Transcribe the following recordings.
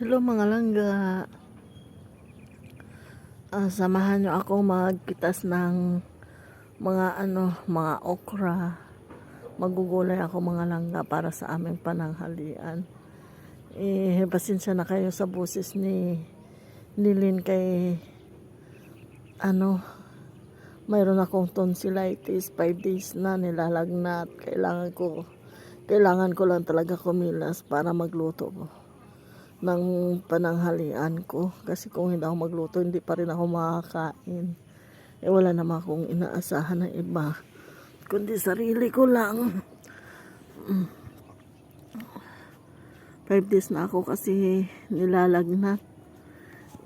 Hello mga langga. Ah, samahan nyo ako magpitas ng mga ano, mga okra. Magugulay ako mga langga para sa aming pananghalian. Eh, pasensya na kayo sa boses ni Nilin kay ano, mayroon akong tonsillitis, 5 days na nilalagnat. Kailangan ko, kailangan ko lang talaga kumilas para magluto ko ng pananghalian ko. Kasi kung hindi ako magluto, hindi pa rin ako makakain. Eh wala naman akong inaasahan ng iba. Kundi sarili ko lang. Mm. Five days na ako kasi nilalagnat.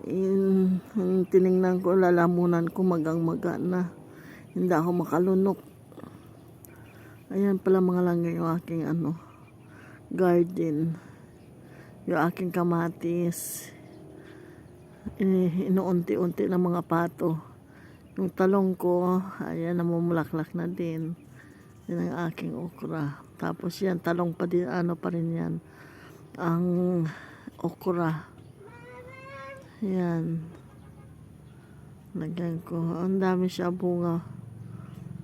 In, in, tiningnan ko, lalamunan ko magang maga na. Hindi ako makalunok. Ayan pala mga langga yung aking ano, garden yung aking kamatis. Eh, inuunti-unti ng mga pato. Yung talong ko ayan namumulaklak na din. Yan ang aking okra. Tapos yan talong pa din ano pa rin yan. Ang okra. Yan. Lagyan ko. Ang dami siya bunga.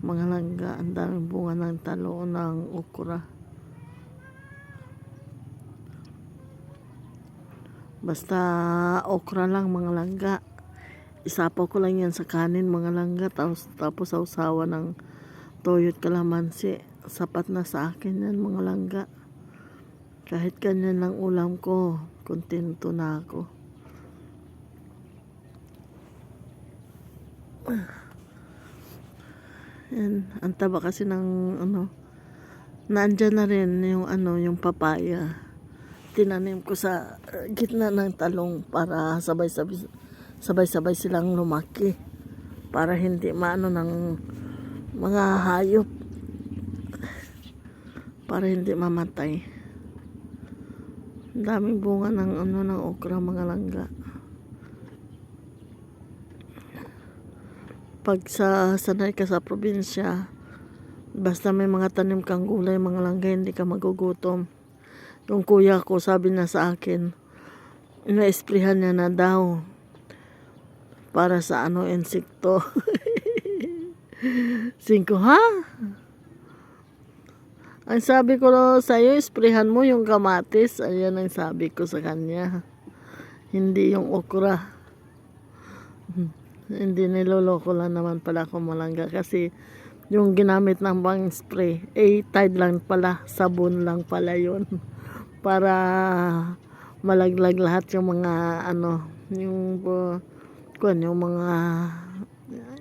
Mga langga. Ang dami bunga ng talo ng okra Basta okra lang mga langga. Isapaw ko lang yan sa kanin mga langga. Tapos, tapos sausawa ng toyot kalamansi. Sapat na sa akin yan mga langga. Kahit ganyan lang ulam ko, kontento na ako. Yan, ang taba kasi ng ano, nandyan na rin yung ano, yung papaya tinanim ko sa uh, gitna ng talong para sabay-sabay sabay-sabay silang lumaki. Para hindi maano ng mga hayop. Para hindi mamatay. Daming bunga ng ano ng okra mga langga. Pag sa sanay ka sa probinsya basta may mga tanim kang gulay mga langga hindi ka magugutom yung kuya ko sabi na sa akin, ina-esprihan niya na daw para sa ano, insekto. Cinco, ha? Ang sabi ko sa iyo, esprihan mo yung kamatis. Ayan ang sabi ko sa kanya. Hindi yung okra. Hindi niloloko lang naman pala ako malangga kasi yung ginamit ng pang spray, eh, tide lang pala, sabon lang pala yun para malaglag lahat yung mga ano yung uh, yung mga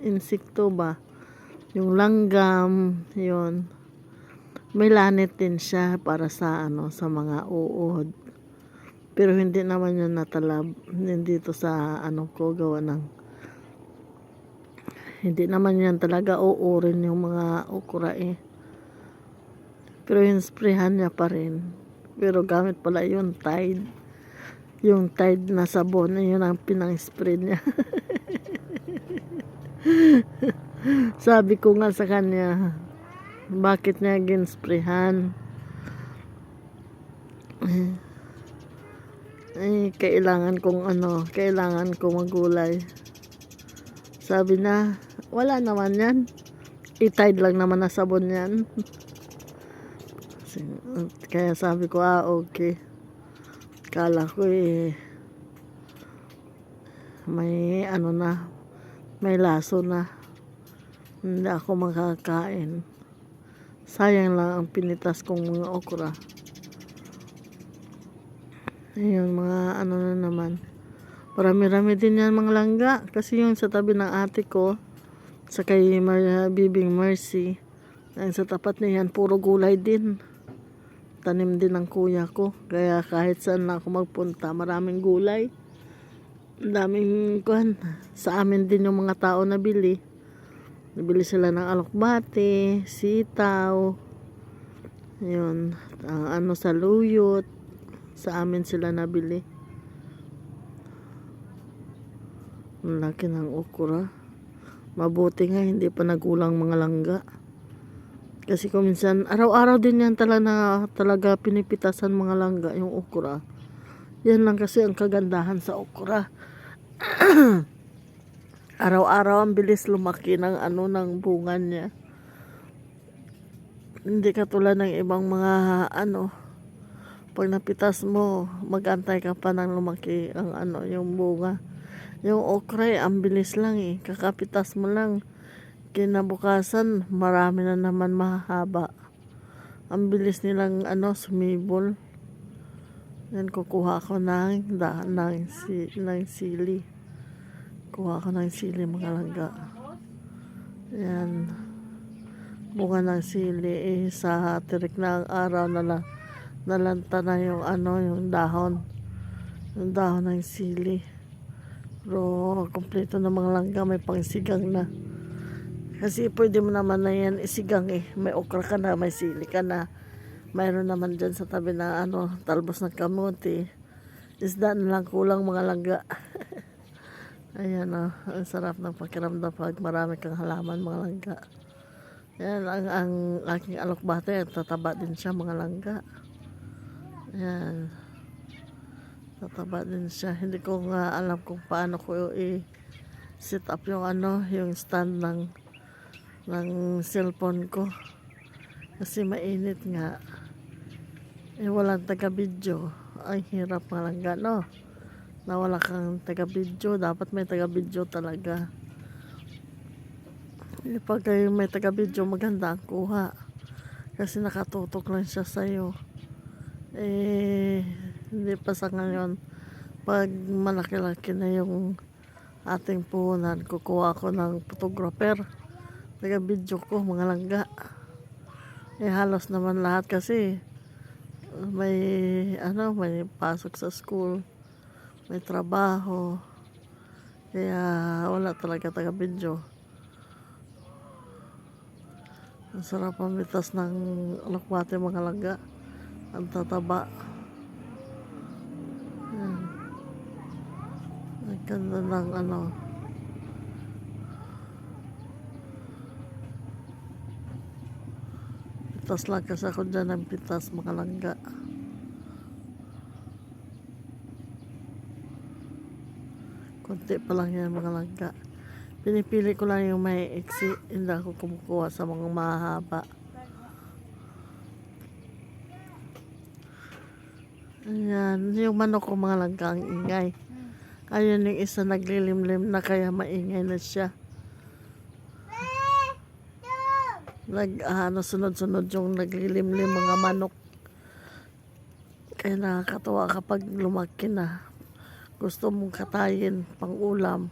insekto ba? Yung langgam yon may lanet din siya para sa ano sa mga uod. Pero hindi naman yun natalab dito sa ano ko gawa ng hindi naman yan talaga uurin yung mga okra eh. Pero yung sprayhan niya pa rin pero gamit pala yun, Tide. Yung Tide na sabon, yun ang pinang-spray niya. Sabi ko nga sa kanya, bakit niya ginsprayhan? Eh, kailangan kong ano, kailangan kong magulay. Sabi na, wala naman yan. I-tide lang naman na sabon yan. Kaya sabi ko, ah, okay. Kala ko eh, may ano na, may laso na. Hindi ako makakain. Sayang lang ang pinitas kong mga okra. Ayun, mga ano na naman. Marami-rami din yan mga langga. Kasi yung sa tabi ng ate ko, sa kay Mar Bibing Mercy, ang sa tapat niyan, puro gulay din tanim din ng kuya ko. Kaya kahit saan na ako magpunta, maraming gulay. Daming kuhan. Sa amin din yung mga tao nabili. Nabili sila ng alokbate, sitaw, yun, ang ano sa luyot. Sa amin sila nabili. Ang laki ng okra. Mabuti nga, hindi pa nagulang mga langga. Kasi kung minsan, araw-araw din yan talaga, talaga pinipitasan mga langga, yung okra. Yan lang kasi ang kagandahan sa okra. Araw-araw ang bilis lumaki ng ano ng bunga niya. Hindi katulad ng ibang mga ano pag napitas mo, magantay ka pa ng lumaki ang ano yung bunga. Yung okra eh, ang bilis lang eh. Kakapitas mo lang. Kinabukasan, marami na naman mahaba. Ang bilis nilang ano, sumibol. Yan, kukuha ko ng, da, ng, si, ng sili. Kuha ko ng sili mga langga. Yan. Bunga ng sili eh, sa tirik na ang araw na lang. Nalanta na yung ano, yung dahon. Yung dahon ng sili. Pero, kompleto na mga langga, may pangsigang na. Kasi pwede mo naman na yan isigang eh. May okra ka na, may sili ka na. Mayroon naman dyan sa tabi na ano, talbos ng kamuti. Isda na lang kulang mga langga. Ayan o, ang sarap ng pakiramdam pag marami kang halaman mga langga. Ayan, ang, ang aking alokbate, tataba din siya mga langga. Ayan. Tataba din siya. Hindi ko nga alam kung paano ko i-set up yung ano, yung stand ng ng cellphone ko. Kasi mainit nga. Eh, walang taga-video. Ang hirap nga lang no? Na wala kang taga-video. Dapat may taga-video talaga. Eh, pag may taga-video, maganda ang kuha. Kasi nakatutok lang siya sa'yo. Eh, hindi pa sa ngayon. Pag malaki-laki na yung ating puhunan, kukuha ko ng photographer taga-video ko, mga langga. Eh, halos naman lahat kasi may, ano, may pasok sa school, may trabaho, kaya wala talaga taga-video. Ang sarap pamitas ng alakwate mga langga. Ang tataba. Ang ganda ng ano, Pitas lang kasi ako dyan ng pitas mga langga. Kunti pa lang yan mga langga. Pinipili ko lang yung may eksi. Hindi ako kumukuha sa mga mahaba. Ayan. Yung manok ko mga langga ang ingay. Ayun yung isa naglilimlim na kaya maingay na siya. Nag ano sunod-sunod yung naglilimlim mga manok. Kaya nakakatawa kapag lumaki na. Gusto mong katayin pang ulam.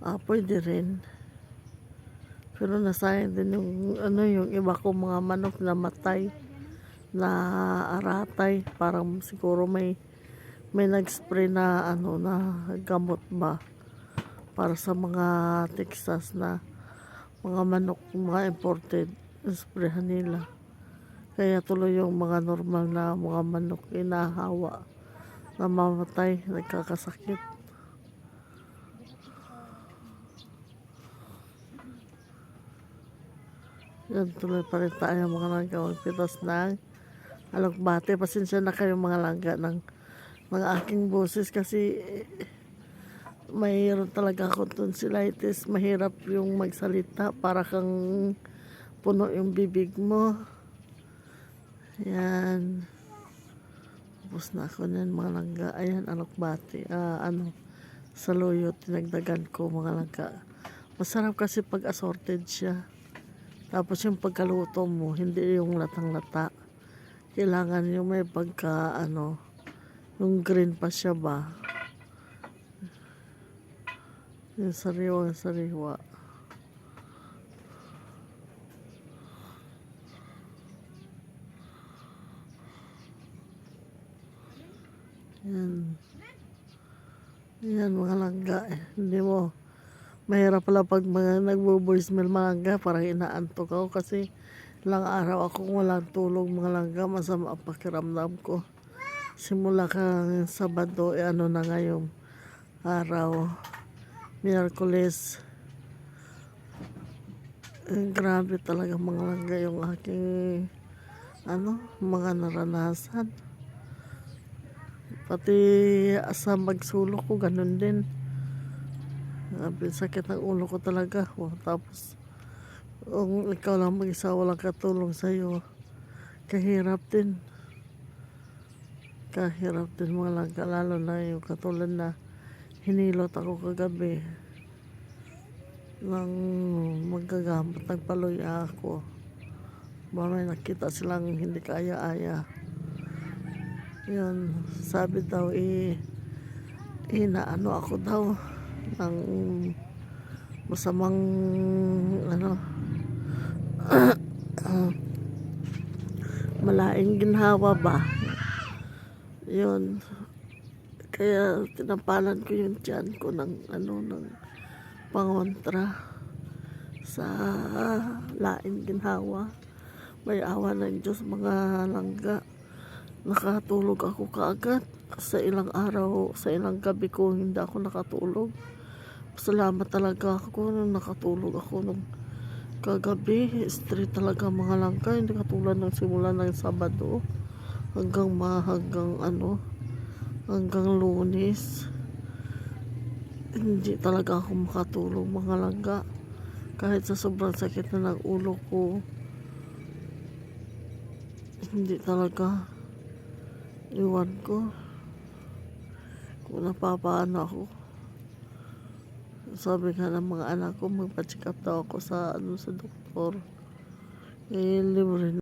Ah, pwede rin. Pero nasayang din yung ano yung iba ko mga manok na matay na aratay. Parang siguro may may nag-spray na ano na gamot ba? Para sa mga Texas na mga manok, mga imported, sprayhan nila. Kaya tuloy yung mga normal na mga manok inahawa, namamatay, nagkakasakit. Yan tuloy pa rin tayo mga langga magpitas ng alokbate. Pasensya na kayo mga langga ng mga aking boses kasi eh, mayroon talaga akong tonsillitis. Mahirap yung magsalita para kang puno yung bibig mo. Yan. Tapos na ako niyan mga langga. Ayan, alokbati. Ah, ano, saluyot. Tinagdagan ko mga langga. Masarap kasi pag assorted siya. Tapos yung pagkaluto mo, hindi yung latang-lata. Kailangan yung may pagka, ano, yung green pa siya ba. Yung sariwa, sariwa. Yan. Yan mga langga. Hindi mo. Mahirap pala pag mga nagbo-voicemail mga langga. Parang inaantok ako kasi ilang araw akong walang tulog mga langga. Masama ang pakiramdam ko. Simula kang Sabado, eh, ano na ngayon araw. Miyerkules. Eh, grabe talaga mga langga yung aking ano, mga naranasan. Pati sa magsulok ko, ganun din. Sabi, sakit ng ulo ko talaga. Oh, tapos, kung ikaw lang mag-isa, walang katulong sa'yo, kahirap din. Kahirap din mga langga, lalo na yung katulad na hinilot ako kagabi nang magagamot ng paluya ako. May nakita silang hindi kaya-aya. Yun, sabi daw, eh, inaano ako daw ng masamang, ano, malaing ginhawa ba? Yun. Kaya tinapalan ko yung tiyan ko ng, ano, ng pangontra sa laing ginhawa. May awa ng Diyos mga langga. Nakatulog ako kaagad. Sa ilang araw, sa ilang gabi ko, hindi ako nakatulog. Salamat talaga ako nung nakatulog ako nung kagabi. Straight talaga mga langga. Hindi katulad ng simula ng Sabado hanggang ma hanggang ano hanggang lunes. Hindi talaga ako makatulog mga langga. Kahit sa sobrang sakit na ng ulo ko hindi talaga iwan ko. Kung napapaano ako sabi nga ng mga anak ko magpa-check up daw ako sa ano sa doktor. Eh libre